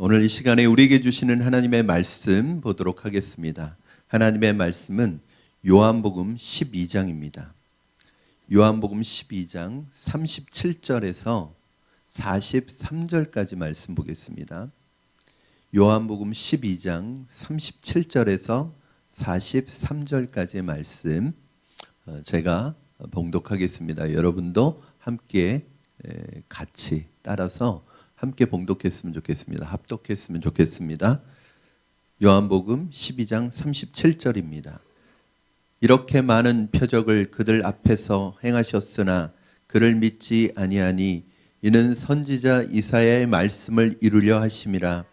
오늘 이 시간에 우리에게 주시는 하나님의 말씀 보도록 하겠습니다. 하나님의 말씀은 요한복음 12장입니다. 요한복음 12장 37절에서 43절까지 말씀 보겠습니다. 요한복음 12장 37절에서 43절까지의 말씀 어, 제가 봉독하겠습니다. 여러분도 함께 에, 같이 따라서 함께 봉독했으면 좋겠습니다. 합독했으면 좋겠습니다. 요한복음 12장 37절입니다. 이렇게 많은 표적을 그들 앞에서 행하셨으나 그를 믿지 아니하니 이는 선지자 이사야의 말씀을 이루려 하심이라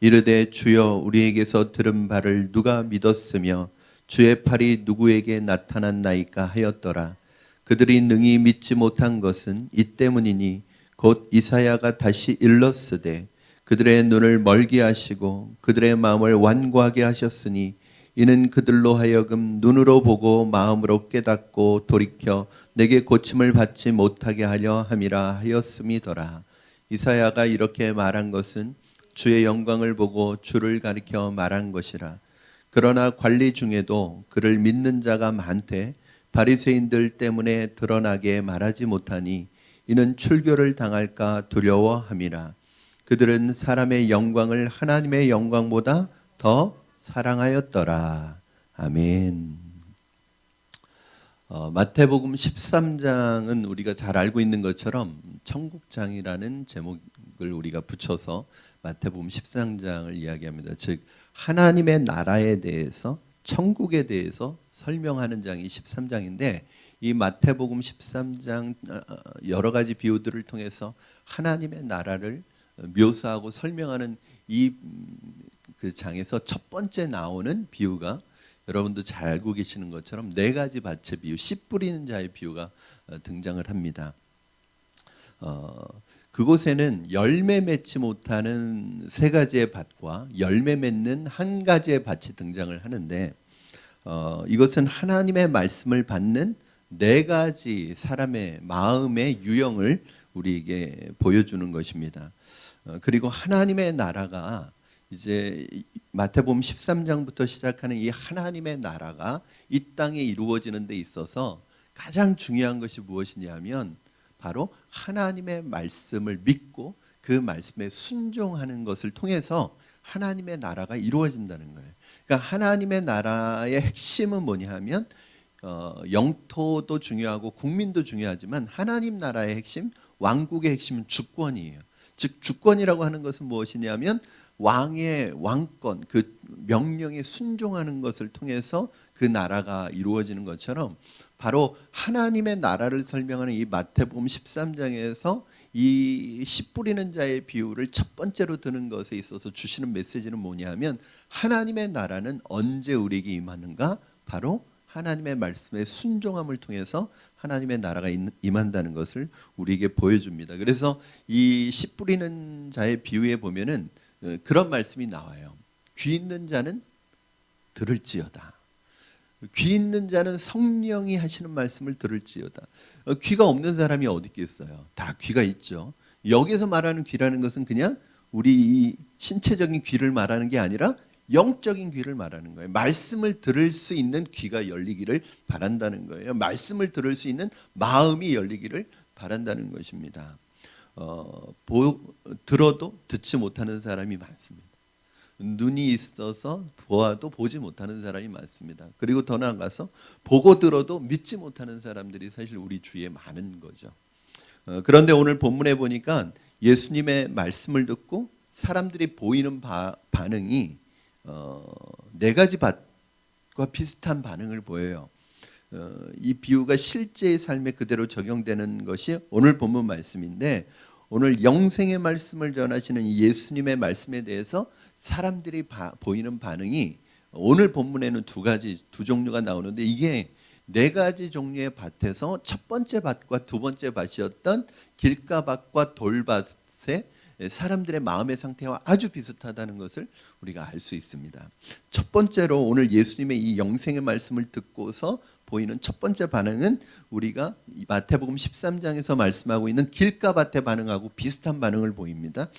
이르되 주여 우리에게서 들은 바를 누가 믿었으며 주의 팔이 누구에게 나타났나이까 하였더라 그들이 능히 믿지 못한 것은 이 때문이니 곧 이사야가 다시 일렀으되 그들의 눈을 멀게 하시고 그들의 마음을 완고하게 하셨으니 이는 그들로 하여금 눈으로 보고 마음으로 깨닫고 돌이켜 내게 고침을 받지 못하게 하려 함이라 하였음이더라. 이사야가 이렇게 말한 것은 주의 영광을 보고 주를 가리켜 말한 것이라. 그러나 관리 중에도 그를 믿는 자가 많되 바리새인들 때문에 드러나게 말하지 못하니 이는 출교를 당할까 두려워함이라. 그들은 사람의 영광을 하나님의 영광보다 더 사랑하였더라. 아멘. 어, 마태복음 13장은 우리가 잘 알고 있는 것처럼 천국장이라는 제목을 우리가 붙여서 마태복음 13장을 이야기합니다. 즉 하나님의 나라에 대해서 천국에 대해서 설명하는 장이 13장인데 이 마태복음 13장 어, 여러 가지 비유들을 통해서 하나님의 나라를 묘사하고 설명하는 이 그 장에서 첫 번째 나오는 비유가 여러분도 잘 알고 계시는 것처럼 네 가지 밭의 비유, 씨 뿌리는 자의 비유가 어, 등장을 합니다. 어, 그곳에는 열매 맺지 못하는 세 가지의 밭과 열매 맺는 한 가지의 밭이 등장을 하는데 어, 이것은 하나님의 말씀을 받는 네 가지 사람의 마음의 유형을 우리에게 보여주는 것입니다. 어, 그리고 하나님의 나라가 이제 마태복음 13장부터 시작하는 이 하나님의 나라가 이 땅에 이루어지는 데 있어서 가장 중요한 것이 무엇이냐면 바로 하나님의 말씀을 믿고 그 말씀에 순종하는 것을 통해서 하나님의 나라가 이루어진다는 거예요. 그러니까 하나님의 나라의 핵심은 뭐냐 하면 어, 영토도 중요하고 국민도 중요하지만 하나님 나라의 핵심, 왕국의 핵심은 주권이에요. 즉 주권이라고 하는 것은 무엇이냐면 왕의 왕권, 그 명령에 순종하는 것을 통해서 그 나라가 이루어지는 것처럼 바로 하나님의 나라를 설명하는 이 마태복음 13장에서 이 씨 뿌리는 자의 비유를 첫 번째로 드는 것에 있어서 주시는 메시지는 뭐냐면 하나님의 나라는 언제 우리에게 임하는가? 바로 하나님의 말씀에 순종함을 통해서 하나님의 나라가 임한다는 것을 우리에게 보여줍니다. 그래서 이 씨 뿌리는 자의 비유에 보면은 어, 그런 말씀이 나와요. 귀 있는 자는 들을지어다. 귀 있는 자는 성령이 하시는 말씀을 들을지어다. 어, 귀가 없는 사람이 어디 있겠어요? 다 귀가 있죠. 여기서 말하는 귀라는 것은 그냥 우리 신체적인 귀를 말하는 게 아니라 영적인 귀를 말하는 거예요. 말씀을 들을 수 있는 귀가 열리기를 바란다는 거예요. 말씀을 들을 수 있는 마음이 열리기를 바란다는 것입니다. 어, 보, 들어도 듣지 못하는 사람이 많습니다. 눈이 있어서 보아도 보지 못하는 사람이 많습니다. 그리고 더 나아가서 보고 들어도 믿지 못하는 사람들이 사실 우리 주위에 많은 거죠. 어, 그런데 오늘 본문에 보니까 예수님의 말씀을 듣고 사람들이 보이는 바, 반응이 어, 네 가지 밭과 비슷한 반응을 보여요. 어, 이 비유가 실제의 삶에 그대로 적용되는 것이 오늘 본문 말씀인데 오늘 영생의 말씀을 전하시는 예수님의 말씀에 대해서 사람들이 바, 보이는 반응이 오늘 본문에는 두 가지 두 종류가 나오는데 이게 네 가지 종류의 밭에서 첫 번째 밭과 두 번째 밭이었던 길가밭과 돌밭의 사람들의 마음의 상태와 아주 비슷하다는 것을 우리가 알 수 있습니다. 첫 번째로 오늘 예수님의 이 영생의 말씀을 듣고서 보이는 첫 번째 반응은 우리가 마태복음 13장에서 말씀하고 있는 길가밭의 반응하고 비슷한 반응을 보입니다.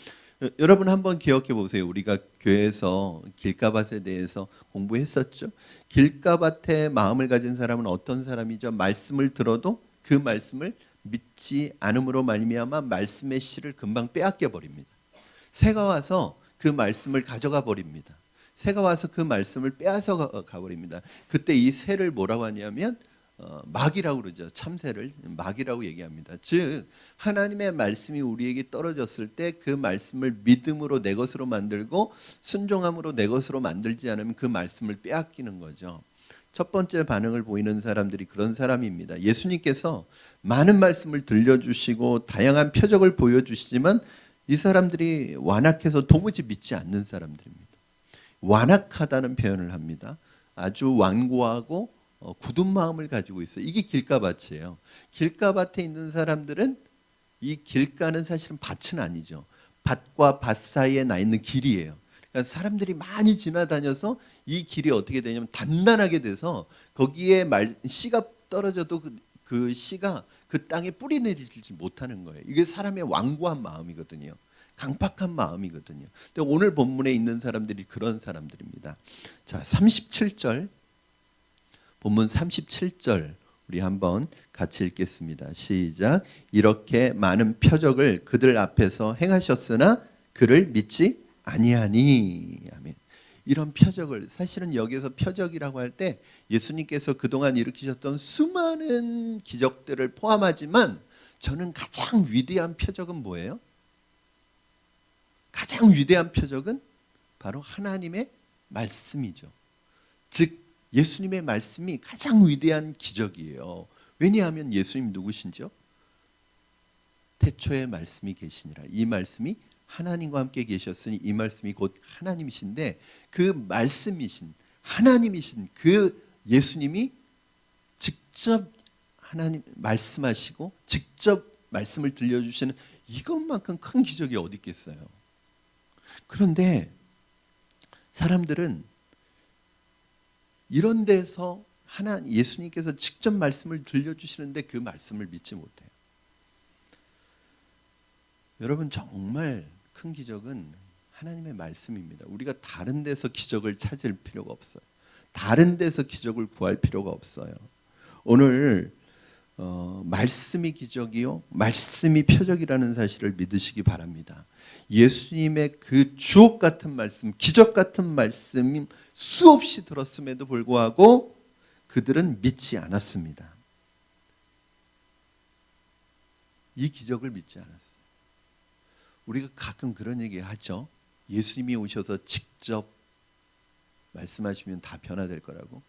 여- 여러분 한번 기억해 보세요. 우리가 교회에서 길가밭에 대해서 공부했었죠. 길가밭에 마음을 가진 사람은 어떤 사람이죠? 말씀을 들어도 그 말씀을 믿지 않음으로 말미암아 말씀의 씨를 금방 빼앗겨 버립니다. 새가 와서 그 말씀을 가져가 버립니다. 새가 와서 그 말씀을 빼앗아 가- 가버립니다. 그때 이 새를 뭐라고 하냐면 어, 마귀라고 그러죠. 참새를 마귀라고 얘기합니다. 즉 하나님의 말씀이 우리에게 떨어졌을 때 그 말씀을 믿음으로 내 것으로 만들고 순종함으로 내 것으로 만들지 않으면 그 말씀을 빼앗기는 거죠. 첫 번째 반응을 보이는 사람들이 그런 사람입니다. 예수님께서 많은 말씀을 들려주시고 다양한 표적을 보여주시지만 이 사람들이 완악해서 도무지 믿지 않는 사람들입니다. 완악하다는 표현을 합니다. 아주 완고하고 어, 굳은 마음을 가지고 있어요. 이게 길가밭이에요. 길가밭에 있는 사람들은 이 길가는 사실은 밭은 아니죠. 밭과 밭 사이에 나 있는 길이에요. 그러니까 사람들이 많이 지나다녀서 이 길이 어떻게 되냐면 단단하게 돼서 거기에 말 씨가 떨어져도 그, 그 씨가 그 땅에 뿌리 내리지 못하는 거예요. 이게 사람의 완고한 마음이거든요. 강팍한 마음이거든요. 근데 오늘 본문에 있는 사람들이 그런 사람들입니다. 자, 37절 본문 37절 우리 한번 같이 읽겠습니다. 시작. 이렇게 많은 표적을 그들 앞에서 행하셨으나 그를 믿지 아니하니. 아멘. 이런 표적을 사실은 여기서 표적이라고 할 때 예수님께서 그동안 일으키셨던 수많은 기적들을 포함하지만 저는 가장 위대한 표적은 뭐예요? 가장 위대한 표적은 바로 하나님의 말씀이죠. 즉 예수님의 말씀이 가장 위대한 기적이에요. 왜냐하면 예수님 누구신지요? 태초에 말씀이 계시니라. 이 말씀이 하나님과 함께 계셨으니 이 말씀이 곧 하나님이신데 그 말씀이신 하나님이신 그 예수님이 직접 하나님 말씀하시고 직접 말씀을 들려주시는 이것만큼 큰 기적이 어디 있겠어요? 그런데 사람들은 이런 데서 하나 예수님께서 직접 말씀을 들려주시는데 그 말씀을 믿지 못해요. 여러분 정말 큰 기적은 하나님의 말씀입니다. 우리가 다른 데서 기적을 찾을 필요가 없어요. 다른 데서 기적을 구할 필요가 없어요. 오늘 어, 말씀이 기적이요, 말씀이 표적이라는 사실을 믿으시기 바랍니다. 예수님의 그 주옥 같은 말씀, 기적 같은 말씀이 수없이 들었음에도 불구하고 그들은 믿지 않았습니다. 이 기적을 믿지 않았어요. 우리가 가끔 그런 얘기 하죠. 예수님이 오셔서 직접 말씀하시면 다 변화될 거라고.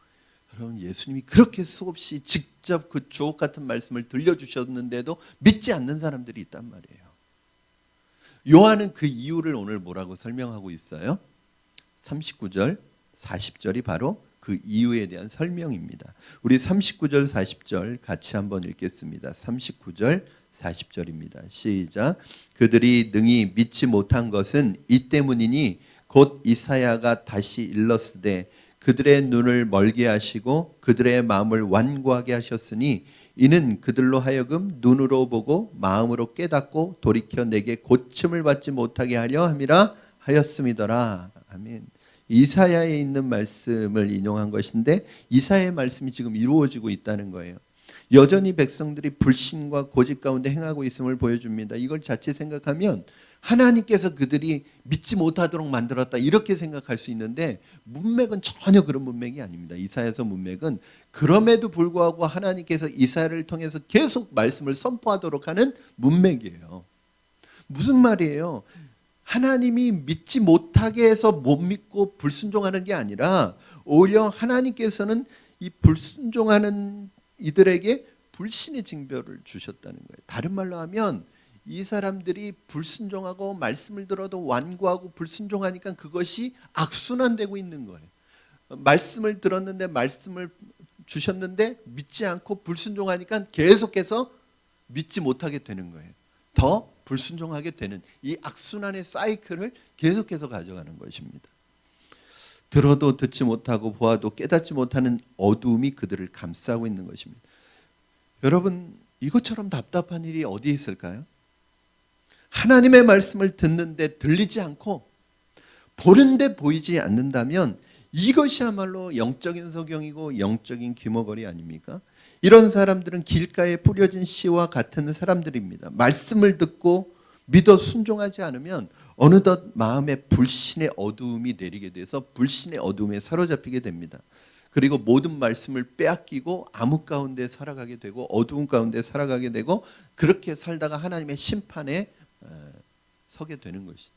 여러분 예수님이 그렇게 수없이 직접 그 주옥 같은 말씀을 들려주셨는데도 믿지 않는 사람들이 있단 말이에요. 요한은 그 이유를 오늘 뭐라고 설명하고 있어요? 39절, 40절이 바로 그 이유에 대한 설명입니다. 우리 39절, 40절 같이 한번 읽겠습니다. 39절, 40절입니다. 시작. 그들이 능히 믿지 못한 것은 이 때문이니 곧 이사야가 다시 일렀으되 그들의 눈을 멀게 하시고 그들의 마음을 완고하게 하셨으니 이는 그들로 하여금 눈으로 보고 마음으로 깨닫고 돌이켜 내게 고침을 받지 못하게 하려 함이라 하였음이더라. 아멘. 이사야에 있는 말씀을 인용한 것인데 이사야의 말씀이 지금 이루어지고 있다는 거예요. 여전히 백성들이 불신과 고집 가운데 행하고 있음을 보여줍니다. 이걸 자칫 생각하면 하나님께서 그들이 믿지 못하도록 만들었다 이렇게 생각할 수 있는데 문맥은 전혀 그런 문맥이 아닙니다. 이사야서 문맥은 그럼에도 불구하고 하나님께서 이사야를 통해서 계속 말씀을 선포하도록 하는 문맥이에요. 무슨 말이에요? 하나님이 믿지 못하게 해서 못 믿고 불순종하는 게 아니라 오히려 하나님께서는 이 불순종하는 이들에게 불신의 징표를 주셨다는 거예요. 다른 말로 하면 이 사람들이 불순종하고 말씀을 들어도 완고하고 불순종하니까 그것이 악순환되고 있는 거예요. 말씀을 들었는데 말씀을 주셨는데 믿지 않고 불순종하니까 계속해서 믿지 못하게 되는 거예요. 더 불순종하게 되는 이 악순환의 사이클을 계속해서 가져가는 것입니다. 들어도 듣지 못하고 보아도 깨닫지 못하는 어두움이 그들을 감싸고 있는 것입니다. 여러분 이것처럼 답답한 일이 어디에 있을까요? 하나님의 말씀을 듣는데 들리지 않고 보는데 보이지 않는다면 이것이야말로 영적인 소경이고 영적인 귀머거리 아닙니까? 이런 사람들은 길가에 뿌려진 씨와 같은 사람들입니다. 말씀을 듣고 믿어 순종하지 않으면 어느덧 마음에 불신의 어두움이 내리게 돼서 불신의 어두움에 사로잡히게 됩니다. 그리고 모든 말씀을 빼앗기고 암흑 가운데 살아가게 되고 어두운 가운데 살아가게 되고 그렇게 살다가 하나님의 심판에 어, 서게 되는 것이죠.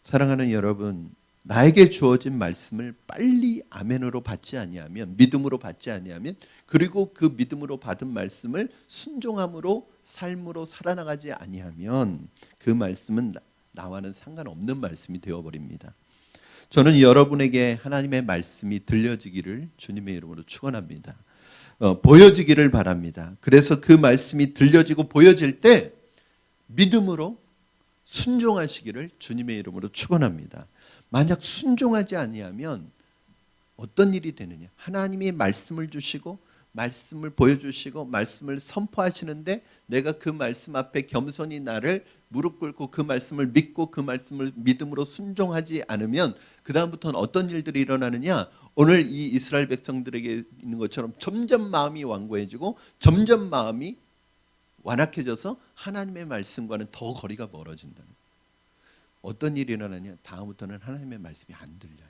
사랑하는 여러분, 나에게 주어진 말씀을 빨리 아멘으로 받지 아니하면 믿음으로 받지 아니하면 그리고 그 믿음으로 받은 말씀을 순종함으로 삶으로 살아나가지 아니하면 그 말씀은 나- 나와는 상관없는 말씀이 되어 버립니다. 저는 여러분에게 하나님의 말씀이 들려지기를 주님의 이름으로 축원합니다. 어, 보여지기를 바랍니다. 그래서 그 말씀이 들려지고 보여질 때 믿음으로 순종하시기를 주님의 이름으로 축원합니다. 만약 순종하지 아니하면 어떤 일이 되느냐? 하나님이 말씀을 주시고 말씀을 보여주시고 말씀을 선포하시는데 내가 그 말씀 앞에 겸손히 나를 무릎 꿇고 그 말씀을 믿고 그 말씀을 믿음으로 순종하지 않으면 그 다음부터는 어떤 일들이 일어나느냐? 오늘 이 이스라엘 백성들에게 있는 것처럼 점점 마음이 완고해지고 점점 마음이 완악해져서 하나님의 말씀과는 더 거리가 멀어진다는. 어떤 일이 일어나냐? 다음부터는 하나님의 말씀이 안 들려요.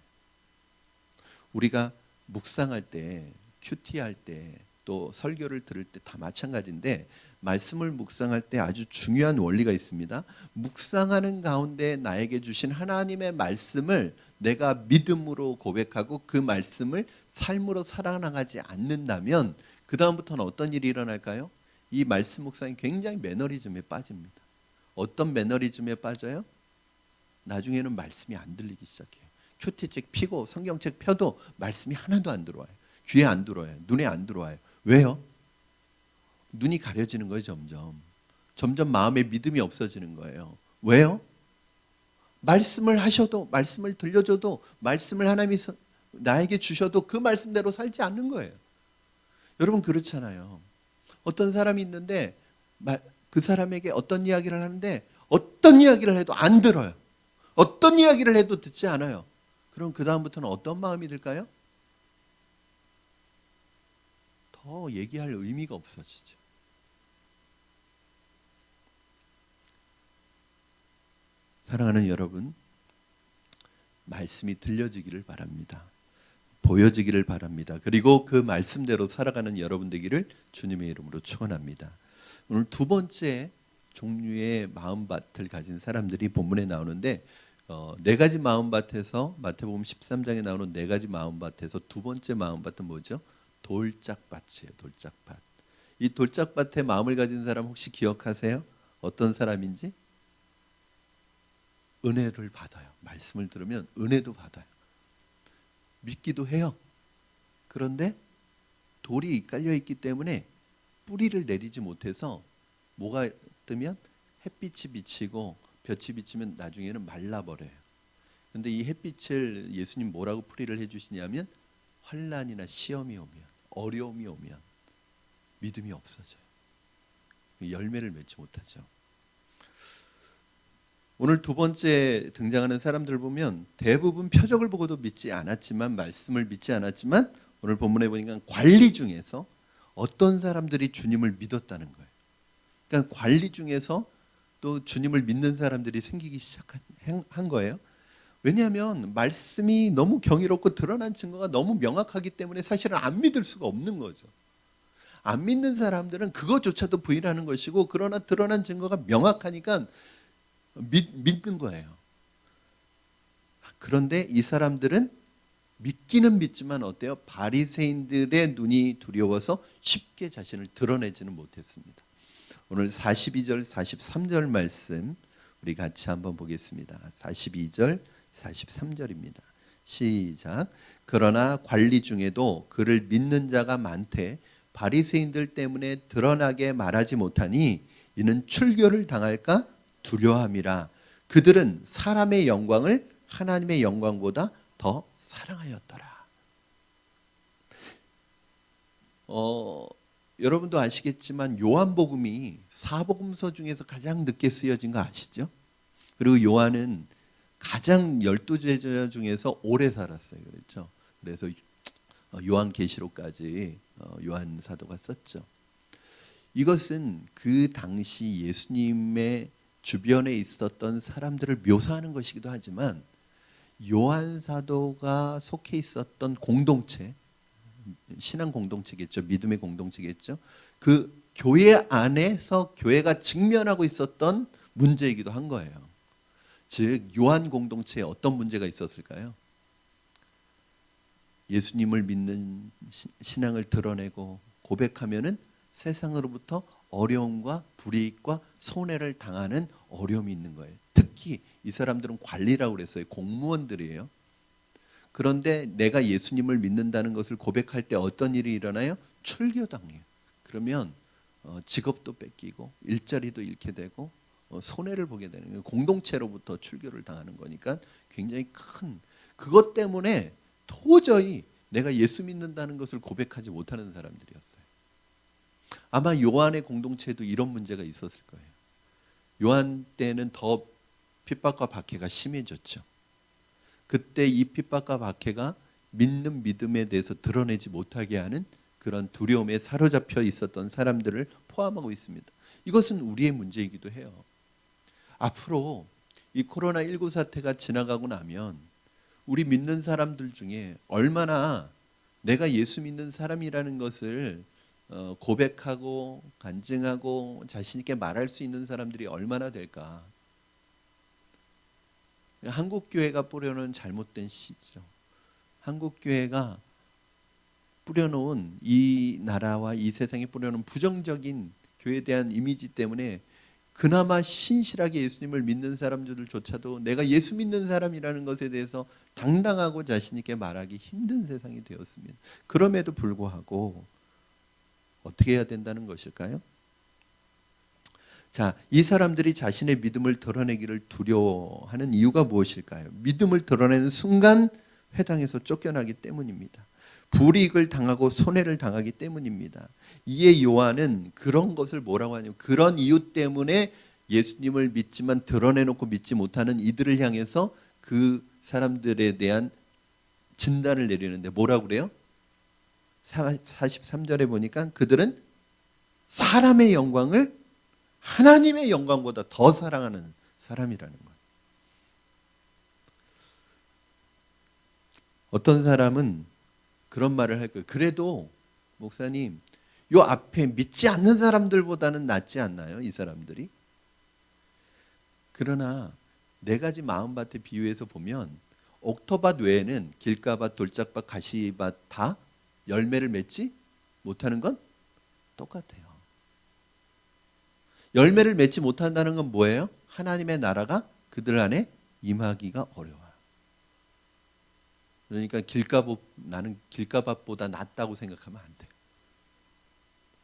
우리가 묵상할 때, 큐티할 때, 또 설교를 들을 때 다 마찬가지인데 말씀을 묵상할 때 아주 중요한 원리가 있습니다. 묵상하는 가운데 나에게 주신 하나님의 말씀을 내가 믿음으로 고백하고 그 말씀을 삶으로 살아나가지 않는다면 그 다음부터는 어떤 일이 일어날까요? 이 말씀 묵상이 굉장히 매너리즘에 빠집니다. 어떤 매너리즘에 빠져요? 나중에는 말씀이 안 들리기 시작해요. 큐티책 피고 성경책 펴도 말씀이 하나도 안 들어와요. 귀에 안 들어와요. 눈에 안 들어와요. 왜요? 눈이 가려지는 거예요, 점점. 점점 마음에 믿음이 없어지는 거예요. 왜요? 말씀을 하셔도 말씀을 들려줘도 말씀을 하나님이 서- 나에게 주셔도 그 말씀대로 살지 않는 거예요. 여러분 그렇잖아요. 어떤 사람이 있는데 마- 그 사람에게 어떤 이야기를 하는데 어떤 이야기를 해도 안 들어요. 어떤 이야기를 해도 듣지 않아요. 그럼 그 다음부터는 어떤 마음이 들까요? 더 얘기할 의미가 없어지죠. 사랑하는 여러분, 말씀이 들려지기를 바랍니다. 보여지기를 바랍니다. 그리고 그 말씀대로 살아가는 여러분 되기를 주님의 이름으로 축원합니다. 오늘 두 번째 종류의 마음밭을 가진 사람들이 본문에 나오는데 어, 네 가지 마음밭에서 마태복음 13장에 나오는 네 가지 마음밭에서 두 번째 마음밭은 뭐죠? 돌짝밭이에요. 돌짝밭. 이 돌짝밭에 마음을 가진 사람 혹시 기억하세요? 어떤 사람인지? 은혜를 받아요. 말씀을 들으면 은혜도 받아요. 믿기도 해요. 그런데 돌이 깔려 있기 때문에 뿌리를 내리지 못해서 뭐가 뜨면 햇빛이 비치고 볕이 비치면 나중에는 말라버려요. 근데 이 햇빛을 예수님 뭐라고 풀이를 해주시냐면 환란이나 시험이 오면 어려움이 오면 믿음이 없어져요. 열매를 맺지 못하죠. 오늘 두 번째 등장하는 사람들 보면 대부분 표적을 보고도 믿지 않았지만 말씀을 믿지 않았지만 오늘 본문에 보니까 관리 중에서 어떤 사람들이 주님을 믿었다는 거예요. 그러니까 관리 중에서 또 주님을 믿는 사람들이 생기기 시작한 한 거예요. 왜냐하면 말씀이 너무 경이롭고 드러난 증거가 너무 명확하기 때문에 사실은 안 믿을 수가 없는 거죠. 안 믿는 사람들은 그것조차도 부인하는 것이고 그러나 드러난 증거가 명확하니까 믿, 믿는 거예요. 그런데 이 사람들은 믿기는 믿지만 어때요? 바리새인들의 눈이 두려워서 쉽게 자신을 드러내지는 못했습니다. 오늘 42절 43절 말씀 우리 같이 한번 보겠습니다. 42절 43절입니다. 시작. 그러나 관리 중에도 그를 믿는 자가 많되 바리새인들 때문에 드러나게 말하지 못하니 이는 출교를 당할까 두려함이라. 그들은 사람의 영광을 하나님의 영광보다 더 사랑하였더라. 어, 여러분도 아시겠지만 요한복음이 사복음서 중에서 가장 늦게 쓰여진 거 아시죠? 그리고 요한은 가장 열두 제자 중에서 오래 살았어요. 그렇죠? 그래서 요한 계시록까지 어, 요한 사도가 썼죠. 이것은 그 당시 예수님의 주변에 있었던 사람들을 묘사하는 것이기도 하지만 요한 사도가 속해 있었던 공동체 신앙 공동체겠죠. 믿음의 공동체겠죠. 그 교회 안에서 교회가 직면하고 있었던 문제이기도 한 거예요. 즉 요한 공동체에 어떤 문제가 있었을까요? 예수님을 믿는 시- 신앙을 드러내고 고백하면은 세상으로부터 어려움과 불이익과 손해를 당하는 어려움이 있는 거예요. 특히 이 사람들은 관리라고 그랬어요. 공무원들이에요. 그런데 내가 예수님을 믿는다는 것을 고백할 때 어떤 일이 일어나요? 출교당해요. 그러면 어, 직업도 뺏기고 일자리도 잃게 되고 어, 손해를 보게 되는 거예요. 공동체로부터 출교를 당하는 거니까 굉장히 큰 그것 때문에 도저히 내가 예수 믿는다는 것을 고백하지 못하는 사람들이었어요. 아마 요한의 공동체에도 이런 문제가 있었을 거예요. 요한 때는 더 핍박과 박해가 심해졌죠. 그때 이 핍박과 박해가 믿는 믿음에 대해서 드러내지 못하게 하는 그런 두려움에 사로잡혀 있었던 사람들을 포함하고 있습니다. 이것은 우리의 문제이기도 해요. 앞으로 이 코로나19 사태가 지나가고 나면 우리 믿는 사람들 중에 얼마나 내가 예수 믿는 사람이라는 것을 어, 고백하고 간증하고 자신 있게 말할 수 있는 사람들이 얼마나 될까? 한국 교회가 뿌려놓은 잘못된 씨죠. 한국 교회가 뿌려놓은 이 나라와 이 세상에 뿌려놓은 부정적인 교회에 대한 이미지 때문에 그나마 신실하게 예수님을 믿는 사람들조차도 내가 예수 믿는 사람이라는 것에 대해서 당당하고 자신 있게 말하기 힘든 세상이 되었습니다. 그럼에도 불구하고 어떻게 해야 된다는 것일까요? 자, 이 사람들이 자신의 믿음을 드러내기를 두려워하는 이유가 무엇일까요? 믿음을 드러내는 순간 회당에서 쫓겨나기 때문입니다. 불이익을 당하고 손해를 당하기 때문입니다. 이에 요한은 그런 것을 뭐라고 하냐면 그런 이유 때문에 예수님을 믿지만 드러내놓고 믿지 못하는 이들을 향해서 그 사람들에 대한 진단을 내리는데 뭐라고 그래요? 43절에 보니까 그들은 사람의 영광을 하나님의 영광보다 더 사랑하는 사람이라는 거예요. 어떤 사람은 그런 말을 할 거예요. 그래도 목사님, 요 앞에 믿지 않는 사람들보다는 낫지 않나요? 이 사람들이? 그러나 네 가지 마음밭에 비유해서 보면 옥토밭 외에는 길가밭, 돌짝밭, 가시밭 다 열매를 맺지 못하는 건 똑같아요. 열매를 맺지 못한다는 건 뭐예요? 하나님의 나라가 그들 안에 임하기가 어려워요. 그러니까 길가밭 나는 길가밭보다 낫다고 생각하면 안 돼요.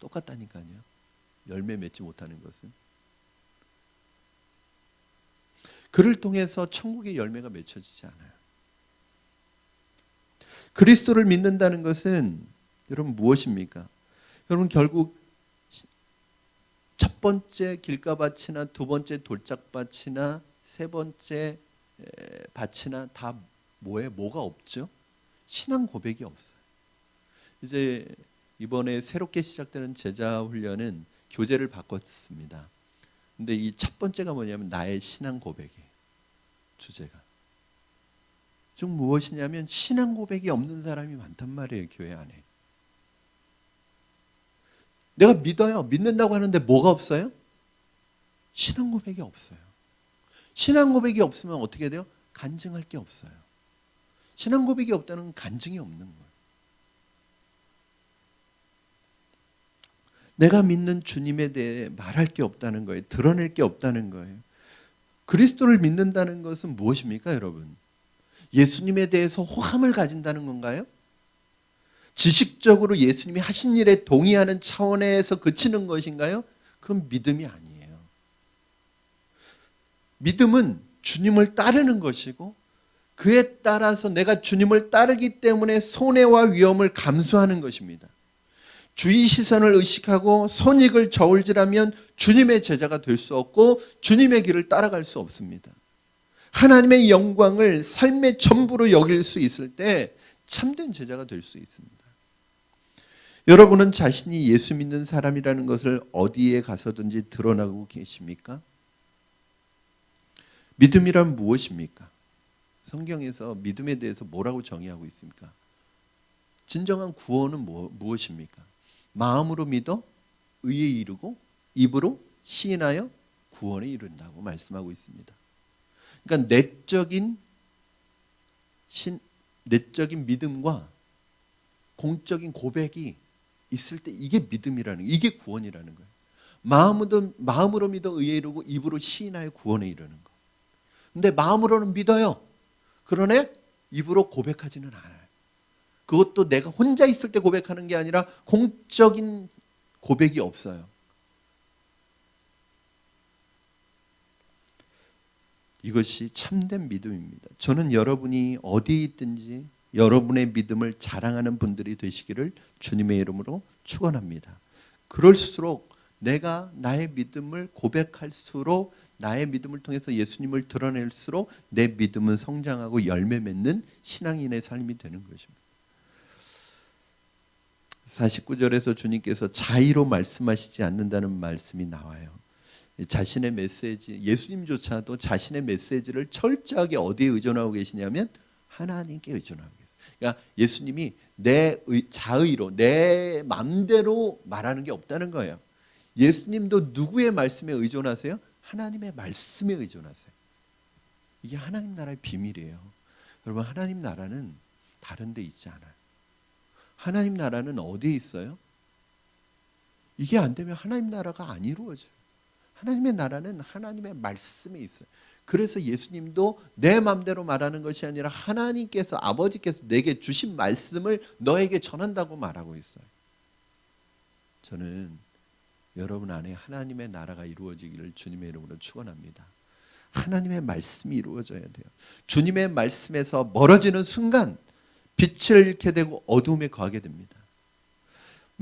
똑같다니까요. 열매 맺지 못하는 것은 그를 통해서 천국의 열매가 맺혀지지 않아요. 그리스도를 믿는다는 것은 여러분 무엇입니까? 여러분 결국 첫 번째 길가밭이나 두 번째 돌짝밭이나 세 번째 밭이나 다 뭐에 뭐가 없죠? 신앙 고백이 없어요. 이제 이번에 새롭게 시작되는 제자 훈련은 교재를 바꿨습니다. 근데 이 첫 번째가 뭐냐면 나의 신앙 고백이에요. 주제가. 즉 무엇이냐면 신앙 고백이 없는 사람이 많단 말이에요, 교회 안에. 내가 믿어요. 믿는다고 하는데 뭐가 없어요? 신앙 고백이 없어요. 신앙 고백이 없으면 어떻게 돼요? 간증할 게 없어요. 신앙 고백이 없다는 간증이 없는 거예요. 내가 믿는 주님에 대해 말할 게 없다는 거예요. 드러낼 게 없다는 거예요. 그리스도를 믿는다는 것은 무엇입니까, 여러분? 예수님에 대해서 호감을 가진다는 건가요? 지식적으로 예수님이 하신 일에 동의하는 차원에서 그치는 것인가요? 그건 믿음이 아니에요. 믿음은 주님을 따르는 것이고 그에 따라서 내가 주님을 따르기 때문에 손해와 위험을 감수하는 것입니다. 주의 시선을 의식하고 손익을 저울질하면 주님의 제자가 될 수 없고 주님의 길을 따라갈 수 없습니다. 하나님의 영광을 삶의 전부로 여길 수 있을 때 참된 제자가 될 수 있습니다. 여러분은 자신이 예수 믿는 사람이라는 것을 어디에 가서든지 드러나고 계십니까? 믿음이란 무엇입니까? 성경에서 믿음에 대해서 뭐라고 정의하고 있습니까? 진정한 구원은 뭐, 무엇입니까? 마음으로 믿어 의에 이르고 입으로 시인하여 구원에 이른다고 말씀하고 있습니다. 그러니까 내적인 신 내적인 믿음과 공적인 고백이 있을 때 이게 믿음이라는 이게 구원이라는 거예요. 마음으로 마음으로 믿어 의에 이르고 입으로 시인하여 구원에 이르는 거. 근데 마음으로는 믿어요. 그러나 입으로 고백하지는 않아요. 그것도 내가 혼자 있을 때 고백하는 게 아니라 공적인 고백이 없어요. 이것이 참된 믿음입니다. 저는 여러분이 어디 있든지 여러분의 믿음을 자랑하는 분들이 되시기를 주님의 이름으로 축원합니다. 그럴수록 내가 나의 믿음을 고백할수록 나의 믿음을 통해서 예수님을 드러낼수록 내 믿음은 성장하고 열매 맺는 신앙인의 삶이 되는 것입니다. 49절에서 주님께서 자의로 말씀하시지 않는다는 말씀이 나와요. 자신의 메시지, 예수님조차도 자신의 메시지를 철저하게 어디에 의존하고 계시냐면 하나님께 의존하고 계세요. 그러니까 예수님이 내 의, 자의로 내 마음대로 말하는 게 없다는 거예요. 예수님도 누구의 말씀에 의존하세요? 하나님의 말씀에 의존하세요. 이게 하나님 나라의 비밀이에요. 여러분 하나님 나라는 다른 데 있지 않아요. 하나님 나라는 어디에 있어요? 이게 안 되면 하나님 나라가 안 이루어져요. 하나님의 나라는 하나님의 말씀에 있어요. 그래서 예수님도 내 마음대로 말하는 것이 아니라 하나님께서 아버지께서 내게 주신 말씀을 너에게 전한다고 말하고 있어요. 저는 여러분 안에 하나님의 나라가 이루어지기를 주님의 이름으로 축원합니다. 하나님의 말씀이 이루어져야 돼요. 주님의 말씀에서 멀어지는 순간 빛을 잃게 되고 어둠에 거하게 됩니다.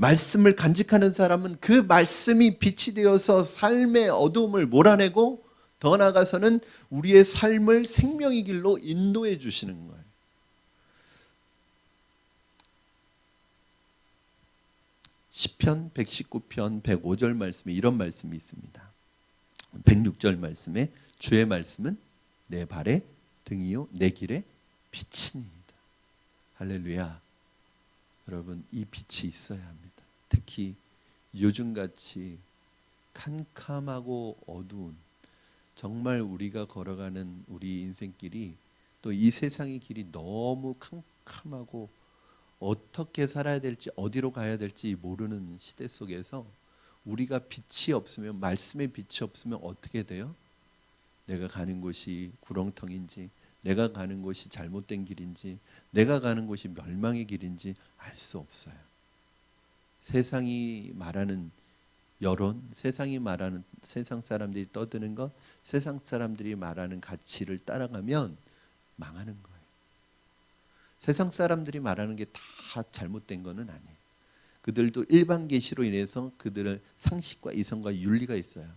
말씀을 간직하는 사람은 그 말씀이 빛이 되어서 삶의 어둠을 몰아내고 더 나아가서는 우리의 삶을 생명의 길로 인도해 주시는 거예요. 시편 119편 105절 말씀에 이런 말씀이 있습니다. 106절 말씀에 주의 말씀은 내 발의 등이요 내 길의 빛이니이다. 할렐루야. 여러분 이 빛이 있어야 합니다. 특히 요즘같이 캄캄하고 어두운 정말 우리가 걸어가는 우리 인생길이 또 이 세상의 길이 너무 캄캄하고 어떻게 살아야 될지 어디로 가야 될지 모르는 시대 속에서 우리가 빛이 없으면 말씀의 빛이 없으면 어떻게 돼요? 내가 가는 곳이 구렁텅인지 내가 가는 곳이 잘못된 길인지 내가 가는 곳이 멸망의 길인지 알 수 없어요. 세상이 말하는 여론, 세상이 말하는 세상 사람들이 떠드는 것, 세상 사람들이 말하는 가치를 따라가면 망하는 거예요. 세상 사람들이 말하는 게 다 잘못된 거는 아니에요. 그들도 일반 계시로 인해서 그들의 상식과 이성과 윤리가 있어요.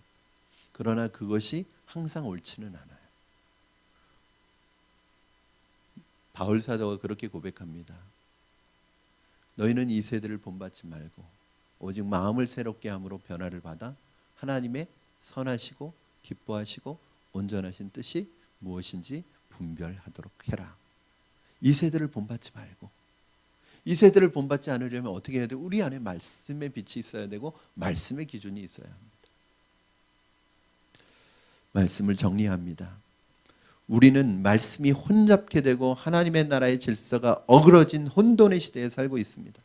그러나 그것이 항상 옳지는 않아요. 바울 사도가 그렇게 고백합니다. 너희는 이 세대를 본받지 말고 오직 마음을 새롭게 함으로 변화를 받아 하나님의 선하시고 기뻐하시고 온전하신 뜻이 무엇인지 분별하도록 해라. 이 세대를 본받지 말고 이 세대를 본받지 않으려면 어떻게 해야 돼? 우리 안에 말씀의 빛이 있어야 되고 말씀의 기준이 있어야 합니다. 말씀을 정리합니다. 우리는 말씀이 혼잡게 되고 하나님의 나라의 질서가 어그러진 혼돈의 시대에 살고 있습니다.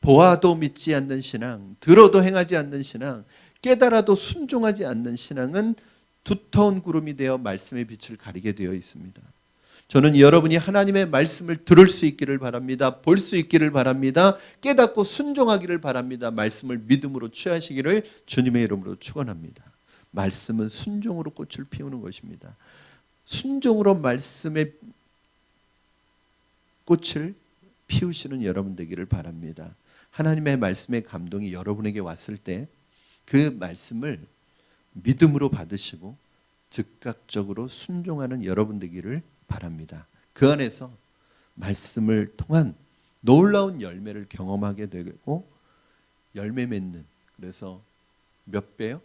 보아도 믿지 않는 신앙, 들어도 행하지 않는 신앙, 깨달아도 순종하지 않는 신앙은 두터운 구름이 되어 말씀의 빛을 가리게 되어 있습니다. 저는 여러분이 하나님의 말씀을 들을 수 있기를 바랍니다. 볼 수 있기를 바랍니다. 깨닫고 순종하기를 바랍니다. 말씀을 믿음으로 취하시기를 주님의 이름으로 축원합니다. 말씀은 순종으로 꽃을 피우는 것입니다. 순종으로 말씀의 꽃을 피우시는 여러분 되기를 바랍니다. 하나님의 말씀의 감동이 여러분에게 왔을 때 그 말씀을 믿음으로 받으시고 즉각적으로 순종하는 여러분 되기를 바랍니다. 그 안에서 말씀을 통한 놀라운 열매를 경험하게 되고 열매 맺는 그래서 몇 배요?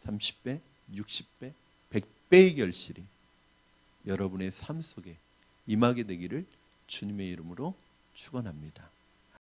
30배, 60배, 100배의 결실이 여러분의 삶 속에 임하게 되기를 주님의 이름으로 축원합니다.